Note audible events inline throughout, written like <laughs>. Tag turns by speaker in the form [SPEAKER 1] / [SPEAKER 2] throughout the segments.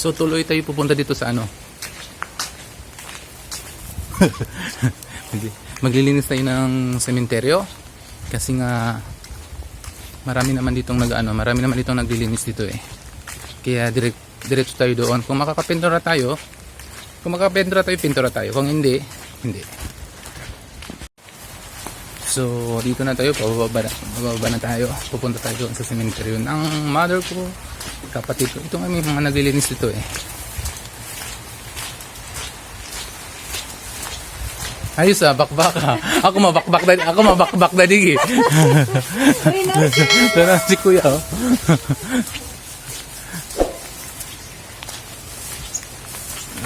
[SPEAKER 1] So tuloy tayo pupunta dito sa ano. <laughs> Mag- Maglilinis tayo ng sementeryo kasi nga marami naman ditong nag ano, marami naman ditong naglilinis dito eh. Kaya direct diretso tayo doon. Kung makakapintura tayo, kung makakapintura tayo, pintura tayo. Kung hindi, hindi. So, dito na tayo, pababa na, pababa na tayo. Pupunta tayo doon sa cemetery ng mother ko, kapatid ko. Ito nga may mga naglilinis dito eh. Ayos ah, bakbak ah. Ako mabakbak na, ako mabakbak na dig eh. Pero si kuya oh.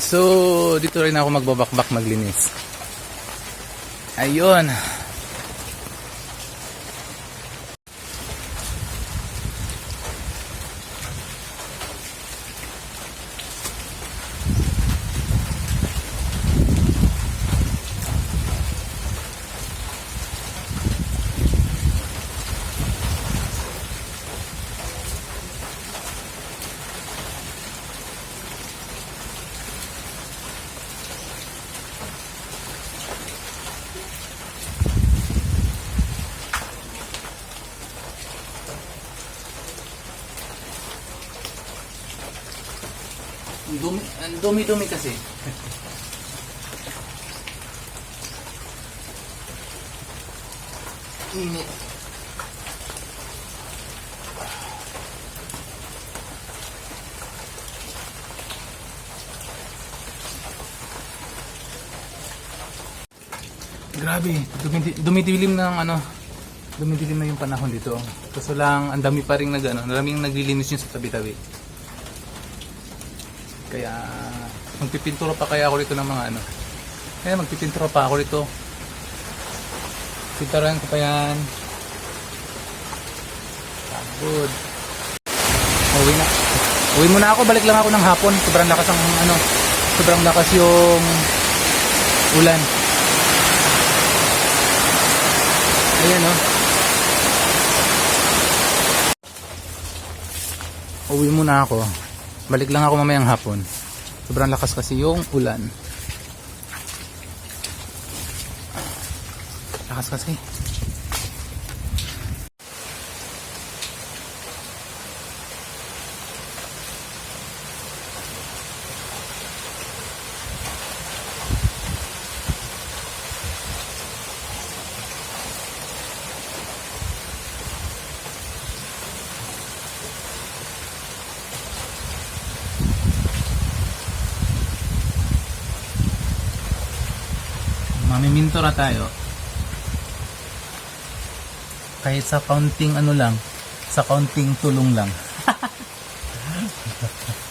[SPEAKER 1] So, dito rin ako magbabakbak maglinis. Ayun. Ang dumi, ang dumi-dumi kasi. Init. Grabe, dumidi- dumidilim ng ano, dumidilim na yung panahon dito. Kaso lang, ang dami pa rin nag, ano, maraming naglilinis yun sa tabi-tabi. Kaya magpipintura pa kaya ako rito ng mga ano. Kaya magpipintura pa ako rito. Pinturahan ko pa yan. Good. Uwi na. Uwi muna ako. Balik lang ako ng hapon. Sobrang lakas ang ano. Sobrang lakas yung ulan. Ayan oh. Uwi muna ako. Balik lang ako mamayang hapon. Sobrang lakas kasi yung ulan. Lakas kasi. Mamimintura tayo. Kahit sa counting ano lang, sa counting tulong lang. <laughs>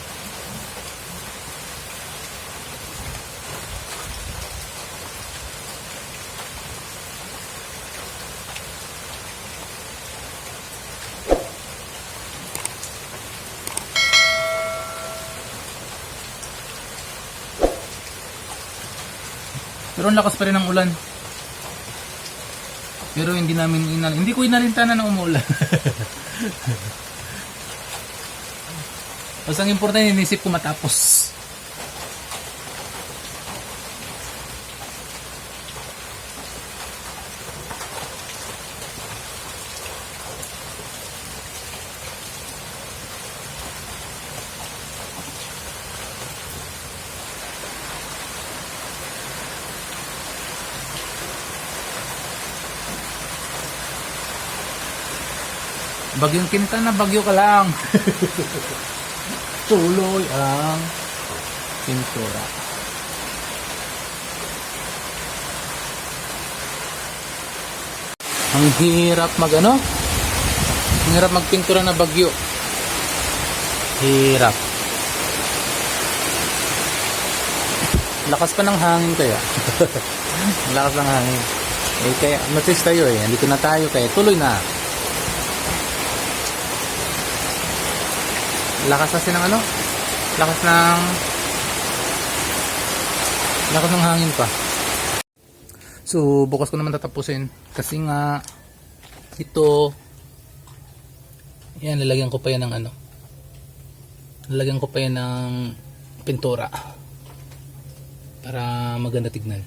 [SPEAKER 1] Pero ang lakas pa rin ng ulan. Pero hindi namin inal hindi ko inalintanan na umuulan. <laughs> Basta ang importante inisip ko matapos. Bagyong kinta na bagyo ka lang. <laughs> Tuloy ang pintura. Ang hirap mag ano? Ang hirap magpintura na bagyo. Hirap. Lakas pa ng hangin kaya. <laughs> Lakas ng hangin. Eh kaya matis tayo eh. Andito na tayo kaya tuloy na. Lakas kasi ng ano? Lakas ng lakas ng hangin pa. So, bukas ko naman tatapusin. Kasi nga, ito, yan, lalagyan ko pa yan ng ano. Lalagyan ko pa yan ng pintura. Para maganda tignan.